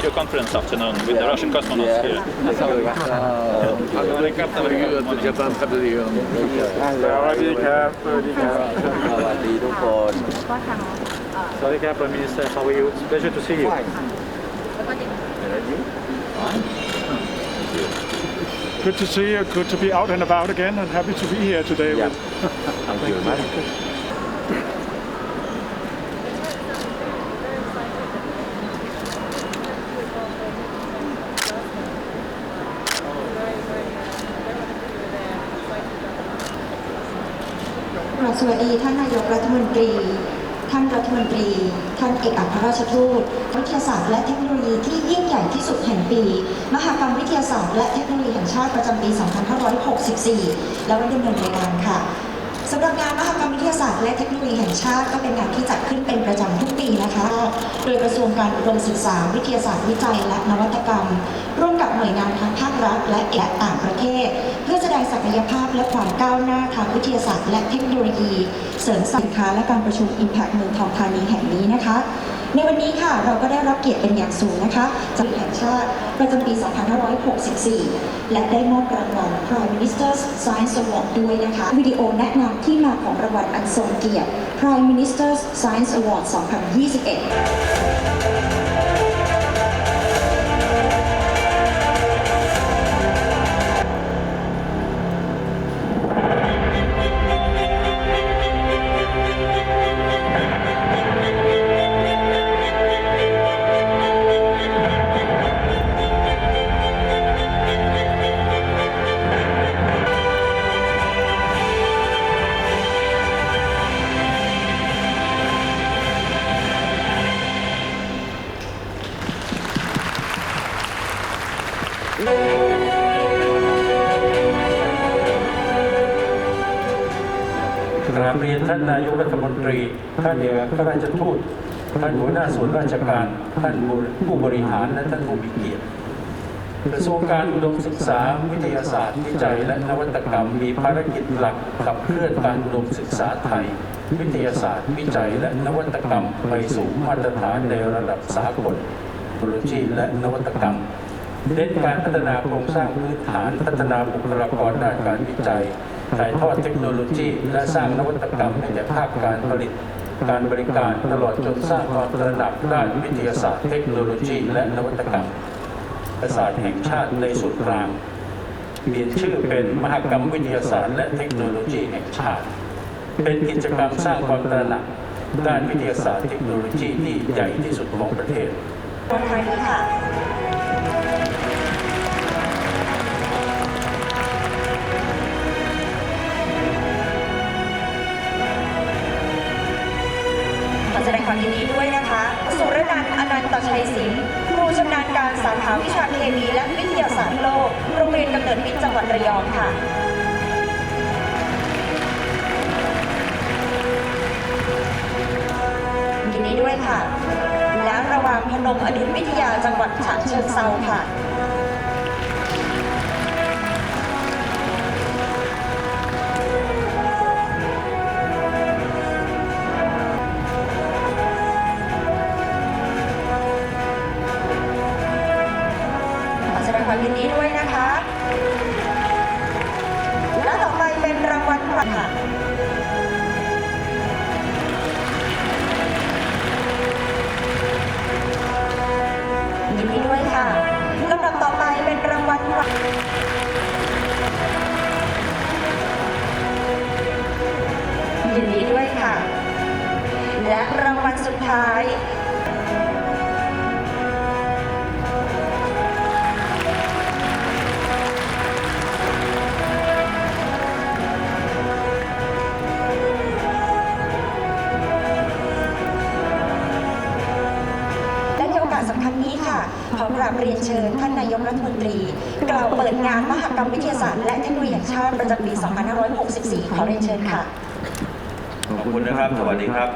video conference afternoon with the Russian cosmonauts here. Sorry, Prime Minister, how are you? Pleasure to see you. Good to see you. Good to be out and about again, and happy to be here today. Yeah. Thank you very much. กราบสวัสดีท่านนายกรัฐมนตรี ท่านรัฐมนตรี ท่านเอกอัครราชทูตวิทยาศาสตร์และเทคโนโลยีที่ยิ่งใหญ่ที่สุดแห่งปี มหากรรมวิทยาศาสตร์และเทคโนโลยีแห่งชาติประจำปี 2564 และวันดำเนินรายการค่ะ สำหรับงานมหกรรมวิทยาศาสตร์และเทคโนโลยีแห่งชาติก็เป็นงานที่จัดขึ้นเป็นประจำทุกปีนะคะ โดยกระทรวงการอุดมศึกษาวิทยาศาสตร์วิจัย และนวัตกรรม ร่วมกับหน่วยงานทางภาครัฐและและต่างประเทศ เพื่อแสดงศักยภาพและความก้าวหน้าทางวิทยาศาสตร์และเทคโนโลยี เสริมสินค้าและการประชุม Impact เมืองทองธานีแห่งนี้นะคะ ในวันนี้ค่ะเราก็ได้รับเกียรติเป็นอย่างสูงนะคะจากแห่งชาติประจำปี 2564 และได้มอบรางวัล Prime Minister's Science Award ด้วยนะคะวิดีโอแนะนำที่มาของรางวัลอันทรงเกียรติ Prime Minister's Science Award 2021านานายกรัฐมนตรี ท่านเอกอัครราชทูต ท่านหัวหน้าส่วนราชการ ท่านผู้บริหาร และท่านผู้มีเกียรติกระทรวงการอุดมศึกษาวิทยาศาสตร์วิจัยและนวัตกรรม มีภารกิจหลักขับเคลื่อนการอุดมศึกษาไทย วิทยาศาสตร์ วิจัยและนวัตกรรมไปสู่มาตรฐานในระดับสากลเทคโนโลยีและนวัตกรรมเน้นการพัฒนาโครงสร้างพื้นฐานพัฒนาบุคลากรด้านการวิจัย ถ่ายทอดเทคโนโลยี และสร้างนวัตกรรมในแก่ภาคการผลิต การบริการตลอดจนสร้างความตระหนักด้านวิทยาศาสตร์เทคโนโลยี และนวัตกรรมศาสตร์แห่งชาติในส่วนกลางเปลี่ยนชื่อเป็นมหกรรมวิทยาศาสตร์และเทคโนโลยีแห่งชาติ เป็นกิจกรรมสร้างความตระหนักด้านวิทยาศาสตร์เทคโนโลยีที่ใหญ่ที่สุดของประเทศ ชัยศิลป์ครูชำนาญการสาขาวิชาเคมีและวิทยาศาสตร์โลก โรงเรียนกำเนิดมิตรจังหวัดระยองค่ะยินดีด้วยค่ะ และระวางพนมอดุลวิทยาจังหวัดฉะเชิงเซาค่ะ ยินดีด้วยนะคะ และต่อไปเป็นรางวัลค่ะ ขอกราบเรียนเชิญท่านนายกรัฐมนตรี กล่าวเปิดงานมหกรรมวิทยาศาสตร์และเทคโนโลยีแห่งชาติประจำปี 2564 ขอเรียนเชิญค่ะ ขอบคุณนะครับ สวัสดีครับ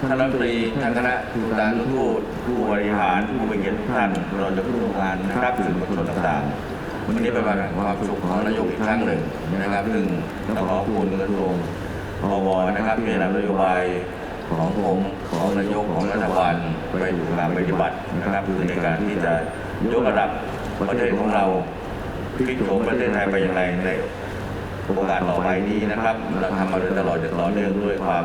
ท่านรัฐมนตรีท่านคณะทูตานุทูตผู้บริหารผู้มีเกียรติทุกท่านเรองเจ้าผู้ทำงานนะครับสื่อมวลชนต่างๆ วันนี้เป็นวันแห่งความสุขของนายกอีกครั้งหนึ่งนะครับซึ่งต้องขอบคุณกระทรวงพวนะครับที่นำนโยบาย ของผมของนายกของรัฐบาลไปดูการปฏิบัตินะครับคือในการที่จะยกระดับประเทศของเราพลิกโฉมประเทศไทยไปอย่างไรในโอกาสต่อไปนี้นะครับเราทำมาโดยตลอดอย่างต่อเนื่องด้วยความ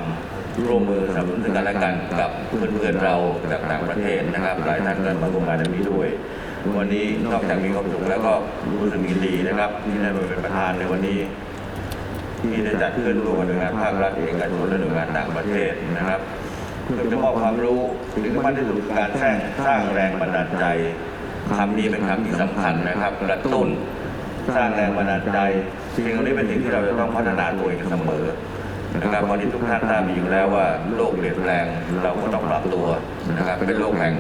ร่วมมือสนับสนุนซึ่งกันและกันกับเพื่อนๆเราจากต่างประเทศนะครับ หลายท่านก็มาร่วมงานในนี้ด้วย วันนี้นอกจากมีความสุขแล้วก็รู้สึกดีนะครับที่ได้มาเป็นประธานในวันนี้ ที่ได้จัดขึ้นร่วมกับหน่วยงานภาครัฐเอกชนและหน่วยงานต่างประเทศนะครับเพื่อจะมอบความรู้ถึงสำคัญที่สุดคือการสร้างสร้างแรงบันดาลใจคำนี้เป็นคำที่สำคัญนะครับ กระตุ้นสร้างแรงบันดาลใจสิ่งเหล่านี้เป็นสิ่งที่เราจะต้องพัฒนาตัวเองเสมอนะครับวันนี้ทุกท่านทราบดีอยู่แล้วว่าโลกเปลี่ยนแปลงเราก็ต้องปรับตัวนะครับเป็นโลกแห่ง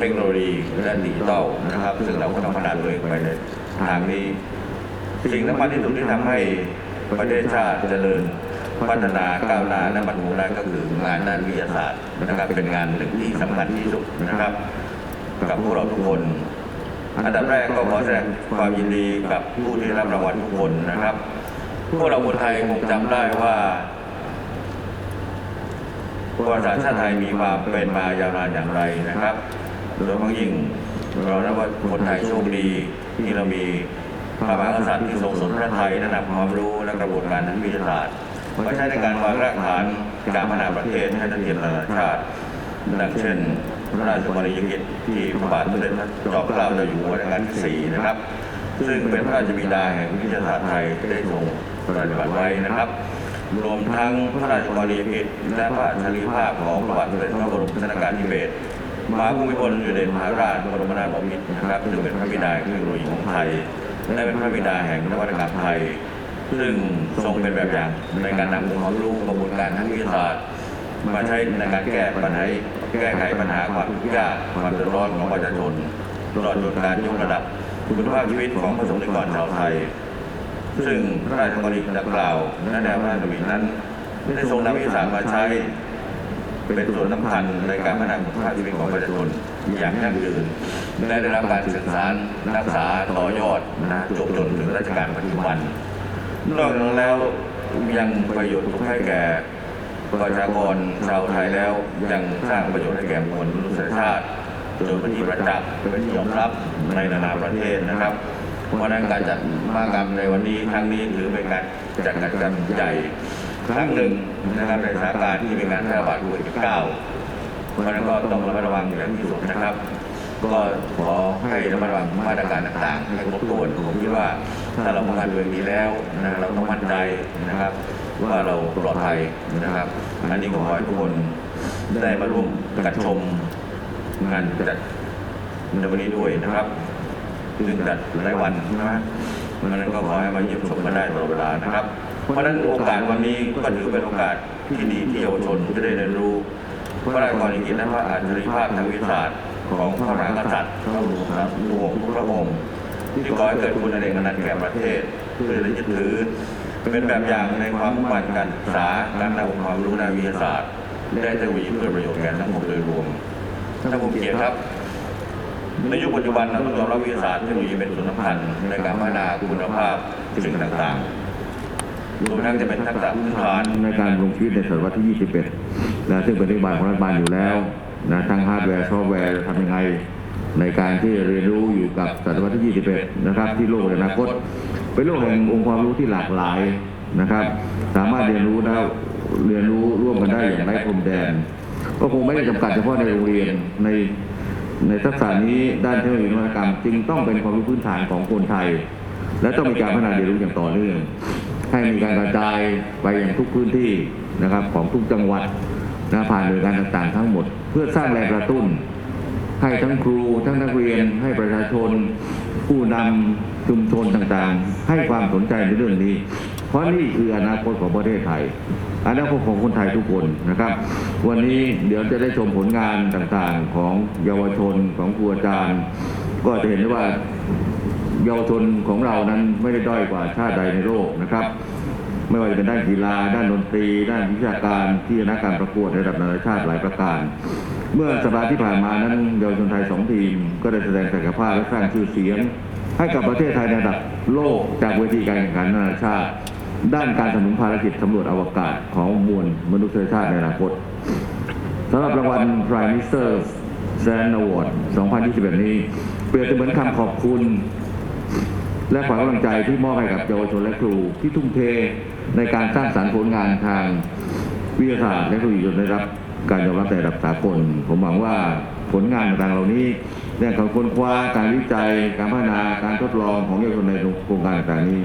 เทคโนโลยีและดิจิทัลนะครับ ซึ่งเราก็ต้องพัฒนาตัวเองไปในทางนี้ สิ่งสำคัญที่สุดที่ทำให้ ประเทศชาติเจริญพัฒนาก้าวหน้าและบรรลุได้ก็คืองานด้านวิทยาศาสตร์นะครับเป็นงานหนึ่งที่สำคัญที่สุดนะครับ กับพวกเราทุกคน อันดับแรกก็ขอแสดงความยินดีกับผู้ที่รับรางวัลทุกคนนะครับ พวกเราคนไทยคงจำได้ว่าประวัติศาสตร์ชาติไทยมีความเป็นมายาวนานอย่างไรนะครับโดยเฉพาะยิ่งเรานับว่าคนไทยโชคดีที่เรามี พระมหากษัตริย์ที่ทรงสนพระไทยระดับความรู้และกระบวนการทางวิทยาศาสตร์มาใช้ในการวางรากฐานการพัฒนาประเทศให้ทันเทียมนานาชาติดังเช่น พระราชกรณียกิจที่พระบาทสมเด็จพระจอมเกล้าเจ้าอยู่หัวรัชกาลที่สี่นะครับ ซึ่งเป็นพระราชบิดาแห่งวิทยาศาสตร์ไทยได้ทรงปฏิบัติไว้นะครับ รวมทั้งพระราชกรณียกิจและพระอัจฉริภาพของพระบาทสมเด็จพระบรมชนกาธิเบศรมหาภูมิพลอดุลยเดชมหาราชบรมนาถบพิตรนะครับซึ่งเป็นพระบิดาแห่งเทคโนโลยีของไทย และเป็นพระบิดาแห่งนวัตกรรมไทย ซึ่งทรงเป็นแบบอย่างในการนำองค์ความรู้กระบวนการทางวิทยาศาสตร์มาใช้ในการแก้ปัญหาแก้ไขปัญหาความทุกข์ยากความเดือดร้อนของประชาชนตลอดจนการยกระดับคุณภาพชีวิตของประสงค์นิกรชาวไทย ซึ่งพระราชกรณีดังกล่าวและแนวพระราชดำรินั้นได้ทรงนำวิทยาศาสตร์มาใช้เป็นส่วนสำคัญในการพัฒนาคุณภาพชีวิตของประชาชน อย่างยั่งยืนได้รับการศึกษารักษาต่อยอดนะจบจนถึงราชการปัจจุบัน นอกจากนั้แล้วยังประโยชน์ทุกให้แก่ประชากรชาวไทยแล้วยังสร้างประโยชน์ให้แก่มวลมนุษยชาติจนเป็นที่ประจักษ์เป็นที่ยอมรับในนานาประเทศนะครับเพราะนั้นการจัดมหกรรมในวันนี้ครั้งนี้ถือเป็นการจัดกิจกรใหญ่ครั้งหนึ่งนะครับในสถานการณ์ที่มีการแพร่ระบาดโควิด -19 เพราะฉะนั้นก็ต้องระมัดระวังอย่างที่สุดนะครับ ก็ขอให้ระมัดระวังมาตรการต่างๆให้ครบถ้วนผมคิดว่าถ้าเราป้องกันตัวเองดีแล้วนะเราต้องมั่นใจนะครับ ว่าเราปลอดภัยนะครับอันนี้ก็ขอให้ทุกคนได้มาร่วมกันชมงานจัดในวันนี้ด้วยนะครับซึ่งจัดหลายวันนะเพราะนั้นก็ขอให้มาเยี่ยมชมกันได้ตลอดเวลานะครับ เพราะฉะนั้นโอกาสวันนี้ก็ถือเป็นโอกาสที่ดีที่เยาวชนจะได้เรียนรู้ พระราชกรณียกิจและพระอัจฉริยภาพทางวิทยาศาสตร์ของพระมหากษัตริย์พระบรมราชินีทุกพระองค์ที่ก่อให้เกิดคุณในเอกนันต์แก่ประเทศเพื่อจะยึดถือเป็นแบบอย่างในความมุ่งมั่นการศึกษาการนำความรู้ในวิทยาศาสตร์ ได้ทคโนโลยีเพื่อประโยชน์แก่สังคมโดยรวมท่านผู้เกียรติครับในยุคปัจจุบันเราต้องยอมรับวิทยาศาสตร์เทคโนโลยีเป็นส่วนสำคัญในการพัฒนาคุณภาพสิ่งต่างๆ รวมทั้งจะเป็นทักษะพื้นฐานในการลงชีวิตในศตวรรษที่ 21 นะซึ่งเป็นนโยบายของรัฐบาลอยู่แล้วนะทั้งฮาร์ดแวร์ซอฟต์แวร์ทำยังไง ในการที่เรียนรู้อยู่กับศตวรรษที่ 21 นะครับ ที่โลกในอนาคต เป็นโลกแห่งองค์ความรู้ที่หลากหลายนะครับ สามารถเรียนรู้แล้เรียนรู้ร่วมกันได้อย่างไร้พรมแดน ก็คงไม่ได้จำกัดเฉพาะในโรงเรียนในในทักษะนี้ด้านเทคโนโลยีนวัตกรรม จึงต้องเป็นความรู้พื้นฐานของคนไทย และต้องมีการพัฒนาเรียนรู้อย่างต่อเนื่อง ให้มีการกระจายไปอย่างทุกพื้นที่นะครับของทุกจังหวัดนะผ่านหน่วยงานต่างๆ ทั้งหมด เพื่อสร้างแรงกระตุ้น ให้ทั้งครูทั้งนักเรียนให้ประชาชน ผู้นำชุมชนต่างๆ ให้ความสนใจในเรื่องนี้ เพราะนี่คืออนาคตของประเทศไทยอนาคตของคนไทยทุกคนนะครับ วันนี้เดี๋ยวจะได้ชมผลงานต่างๆ ของเยาวชนของครูอาจารย์ ก็จะเห็นได้ว่า เยาวชนของเรานั้นไม่ได้ด้อยกว่าชาติใดในโลกนะครับ ไม่ว่าจะเป็นด้านกีฬา ด้านดนตรี ด้านวิชาการที่ชนะการประกวดในระดับนานาชาติหลายประการ เมื่อสัปดาห์ที่ผ่านมานั้นเยาวชนไทยสองทีม ก็ได้แสดงศักยภาพและสร้างชื่อเสียง ให้กับประเทศไทยในระดับโลกจากเวทีการแข่งขันนานาชาติ ด้านการสนุนภารกิจสำรวจอวกาศของมวลมนุษยชาติในอนาคตสำหรับรางวัล Prime Minister Stand Award 2021 นี้ เปรียบเสมือนคำขอบคุณ และขวัญกำลังใจที่มอบให้กับเยาวชนและครูที่ทุ่มเทในการสร้างสรรค์ผลงานทางวิทยาศาสตร์และคโนโลยีจนได้รับการยอมรับในระดับสากลผมหวังว่าผลงานต่างๆเหล่านี้เรื่องของค้นคว้าการวิจัย การพัฒนาการทดลองของเยาวชนในโครงการต่างๆนี้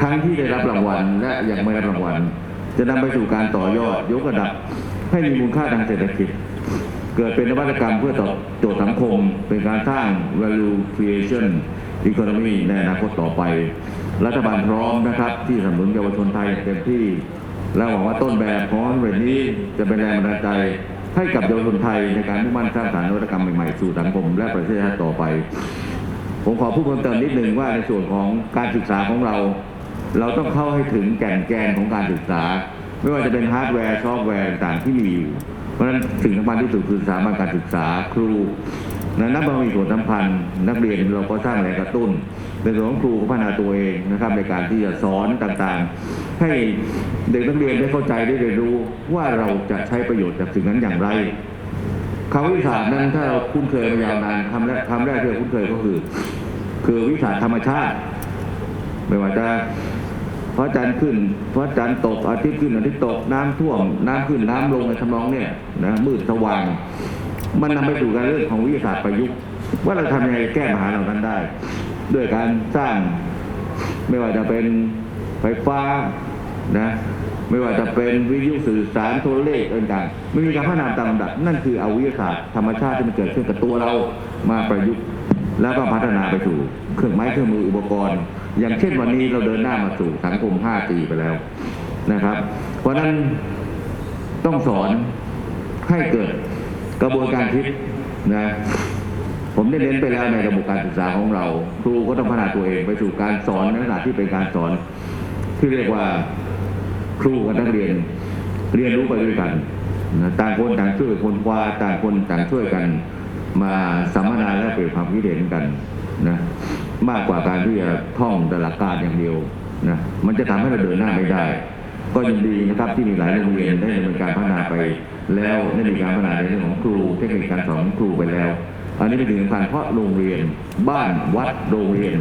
ทั้งที่ได้รับรางวัลและยังไม่ได้รับรางวัล จะนำไปสู่การต่อยอดยกระดับ ให้มีมูลค่าทางเศรษฐกิจ เกิดเป็นนวัตกรรมเพื่อตอบโจทย์สังคม เป็นการสร้าง value creation economy ในอนาคตต่อไป รัฐบาลพร้อมนะครับ ที่สนับสนุนเยาวชนไทยเต็มที่ และหวังว่าต้นแบบของเรื่องนี้จะเป็นแรงบันดาลใจให้กับเยาวชนไทยในการมุ่งมั่นสร้างสรรค์นวัตกรรมใหม่ๆสู่สังคมและประเทศชาติต่อไป ผมขอพูดเพิ่มเติมนิดนึงว่าในส่วนของการศึกษาของเรา เราต้องเข้าให้ถึงแก่นแกนของการศึกษา ไม่ว่าจะเป็นฮาร์ดแวร์ซอฟต์แวร์ต่างๆที่มีอยู่ เพราะฉะนั้นสิ่งสำคัญที่สุดคือสถาบันการศึกษาครู นะนักบริมีส่วนสำคัญนักเรียนเราก็สร้างแรงกระตุ้นในส่วนของครูก็พัฒนาตัวเองนะครับในการที่จะสอนต่างๆ ให้เด็กนักเรียนได้เข้าใจได้เรียนรู้ว่าเราจะใช้ประโยชน์จากสิ่งนั้นอย่างไรคำว่าวิสาสนั้นถ้าเราคุ้นเคยมายาวนานคำแรกคำแรกที่เราคุ้นเคยก็คือ คือวิสาสธรรมชาติ ไม่ว่าจะพระจันทร์ขึ้นพระจันทร์ตกอาทิตย์ขึ้นอาทิตย์ตกน้ำท่วมน้ำขึ้นน้ำลงในทำนองเนี่ยนะมืดสว่าง มันนำไปสู่การเรื่องของวิทยาศาสตร์ประยุกต์ว่าเราทำยังไงแก้ปัญหาเหล่านั้นได้ ด้วยการสร้างไม่ว่าจะเป็นไฟฟ้านะไม่ว่าจะเป็นวิทยุสื่อสารโทรเลขต่างๆไม่มีการพัฒนาตามลำดับนั่นคือเอาวิทยาศาสตร์ธรรมชาติที่มันเกิดขึ้นกับตัวเรามาประยุกต์แล้วก็พัฒนาไปสู่เครื่องไม้เครื่องมืออุปกรณ์ อย่างเช่นวันนี้เราเดินหน้ามาสู่สังคม 5G ไปแล้วนะครับ เพราะนั้นต้องสอนให้เกิด กระบวนการคิดนะผมได้เน้นไปแล้วในระบบการศึกษาของเรา ครูก็ต้องพัฒนาตัวเองไปสู่การสอนในขณะที่เป็นการสอน ที่เรียกว่าครูกับนักเรียนเรียนรู้ไปด้วยกันนะต่างคนต่างช่วยคนคว้าต่างคนต่างช่วยกัน มาสัมมนาและเปลี่ยนความคิดเห็นกันนะมากกว่าการที่จะท่องแต่หลักการอย่างเดียวนะมันจะทำให้เราเดินหน้าไม่ได้ ก็ยินดีนะครับที่มีหลายโรงเรียนได้ดำเนินการพัฒนาไป แล้วได้มีการพัฒนาในเรื่องของครูเทคนิคการสอนครูไปแล้ว อันนี้เป็นสิ่งสำคัญเพราะโรงเรียนบ้านวัดโรงเรียน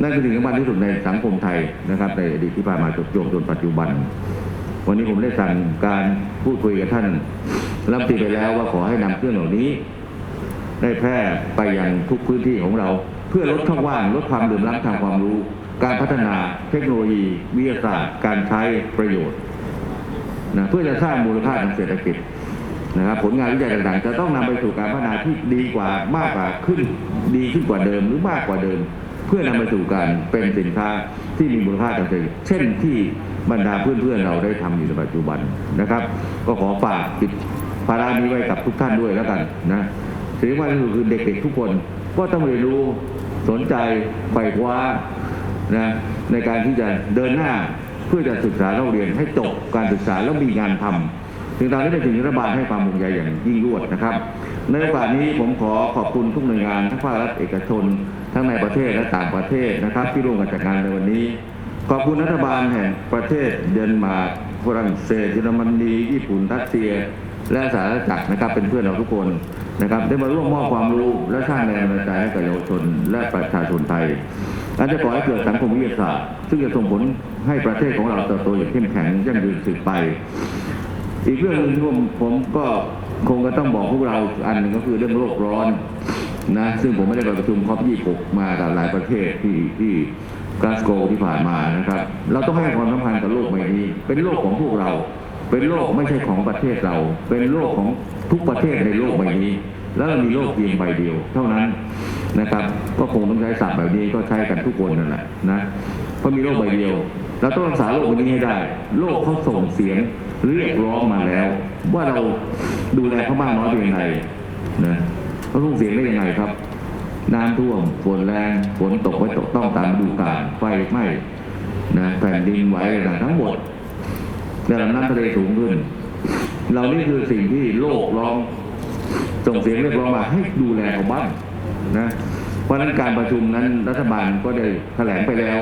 นั่นคือสิ่งสำคัญที่สุดในสังคมไทยนะครับในอดีตที่ผ่านมาจนจนปัจจุบัน วันนี้ผมได้สั่งการพูดคุยกับท่านรัฐมนตรีไปแล้วว่าขอให้นำเครื่องเหล่านี้ ได้แพร่ไปยังทุกพื้นที่ของเรา เพื่อลดช่องว่างลดความเหลื่อมล้ำทางความรู้ การพัฒนาเทคโนโลยี วิทยาศาสตร์ การใช้ประโยชน์ นะเพื่อจะสร้างมูลค่าทางเศรษฐกิจนะครับผลงานวิจัยต่างๆ จะต้องนำไปสู่การพัฒนาที่ดีกว่ามากกว่าขึ้นดีขึ้นกว่าเดิมหรือมากกว่าเดิม เพื่อนำไปสู่การเป็นสินค้าที่มีมูลค่าทางเศรษฐกิจเช่นที่บรรดาเพื่อนๆเราได้ทำอยู่ในปัจจุบันนะครับ ก็ขอฝากปิดภาระนี้ไว้กับทุกท่านด้วยแล้วกันนะสิ่งที่สำคัญที่สุดคือเด็กๆทุกคนก็ต้องเรียนรู้สนใจใฝ่คว้านะในการที่จะเดินหน้า เพื่อจะศึกษาเราเรียนให้จบการศึกษาแล้วมีงานทำถึงตอนนี้เป็นสิ่งที่รัฐบาลให้ความห่วงใยอย่างยิ่งยวดนะครับ ในโอกาสนี้ผมขอขอบคุณทุกหน่วยงานทั้งภาครัฐเอกชน ทั้งในประเทศและต่างประเทศนะครับ ที่ร่วมกันจัดงานในวันนี้ ขอบคุณรัฐบาลแห่งประเทศเดนมาร์กฝรั่งเศสเยอรมนีญี่ปุ่นรัสเซีย และสหรัฐจักรนะครับเป็นเพื่อนเราทุกคนนะครับ ได้มาร่วมมอบความรู้และสร้างแรงบันดาลใจให้กับเยาวชนและประชาชนไทย อาจจะก่อให้เกิดสังคมวิทยาศาสตร์ ซึ่งจะส่งผลให้ประเทศของเราเติบโตอย่างเข้มแข็งยั่งยืนสืบไป อีกเรื่องหนึงที่ผมผมก็คงก็ต้องบอกพวกเราอันหนึ่งก็คือเรื่องโลกร้อนนะซึ่งผมไม่ได้ไปประชุมคอป26มากับหลายประเทศที่ที่กาสโกที่ผ่านมานะครับ เราต้องให้ความสำคัญกับโลกใบนี้ เป็นโลกของพวกเรา เป็นโลกไม่ใช่ของประเทศเรา เป็นโลกของทุกประเทศในโลกใบนี้ แล้วเรามีโลกเพียงใบเดียว เท่านั้น นะครับ ก็คงต้องใช้ศัพท์แบบนี้ก็ใช้กันทุกคนนั่นแหละนะเพราะมีโลกใบเดียวเราต้องรักษาโลกใบนี้ให้ได้โลกเขาส่งเสียงเรียกร้องมาแล้ว ว่าเราดูแลเขามากน้อยเพียงไรนะเขาส่งเสียงได้ยังไงครับ น้ำท่วมฝนแรงฝนตกไว้ตกต้องตามฤดูกาลไฟไหม้นะแผ่นดินไหวอะไรต่างทั้งหมดระดับน้ำทะเลสูงขึ้นเหล่านี้คือสิ่งที่โลกร้องส่งเสียงเรียกร้องมาให้ดูแลเขาบ้าง นะเพราะฉะนั้นการประชุมนั้นรัฐบาลก็ได้แถลงไปแล้ว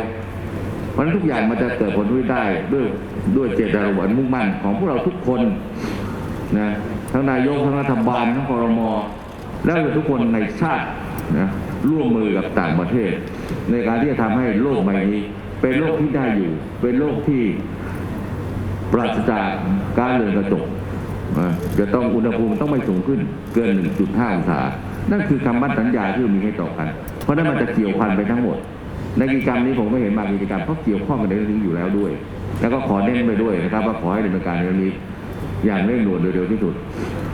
เพราะฉะนั้นทุกอย่างมันจะเกิดผลด้วยได้ด้วยด้วยเจตนารมณ์อันมุ่งมั่นของพวกเราทุกคนนะทั้งนายกทั้งรัฐบาลทั้งคอรมอแล้วทุกคนในชาตินะร่วมมือกับต่างประเทศ ในการที่จะทำให้โลกใบนี้ เป็นโลกที่ได้อยู่ เป็นโลกที่ปราศจากการเรือนกระจกนะจะต้องอุณหภูมิต้องไม่สูงขึ้นเกิน 1.5 องศา นั่นคือคำมั่นสัญญาที่เรามีให้ต่อกัน เพราะนั้นมันจะเกี่ยวพันไปทั้งหมด ในกิจกรรมนี้ผมก็เห็นบางกิจกรรมเขาเกี่ยวข้องกันในเรื่องนี้อยู่แล้วด้วย แล้วก็ขอเน้นไปด้วยนะครับว่าขอให้ดำเนินการในเรื่องนี้อย่างเร่งด่วนโดยเร็วที่สุด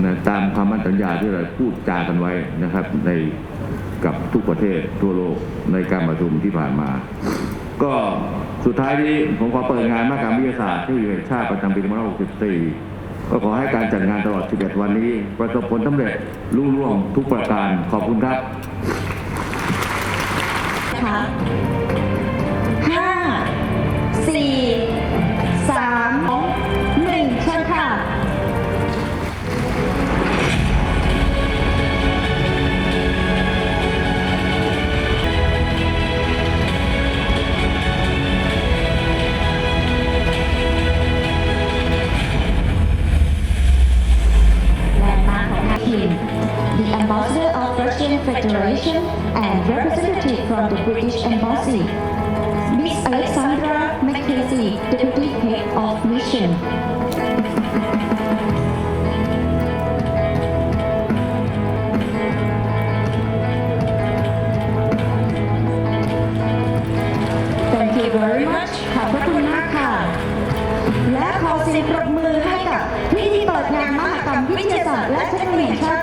นะตามคำมั่นสัญญาที่เราพูดจากันไว้นะครับ ในกับทุกประเทศทั่วโลกในการประชุมที่ผ่านมา ก็สุดท้ายนี้ผมขอเปิดงานมหกรรมวิทยาศาสตร์ที่แห่งชาติประจำปี2564 ก็ขอให้การจัดงานตลอด 11 วันนี้ ประสบผลสำเร็จรุ่งร่วงทุกประการ ขอบคุณครับนะคสี่ Federation and representative from the British Embassy, Miss Alexandra Mackenzie, Deputy Head of Mission. Thank you very much ขอบพระคุณมากค่ะ และขอเสียงปรบมือให้กับพิธีเปิดงานมหกรรมวิทยาศาสตร์และเทคโนโลยีแห่งชาติประ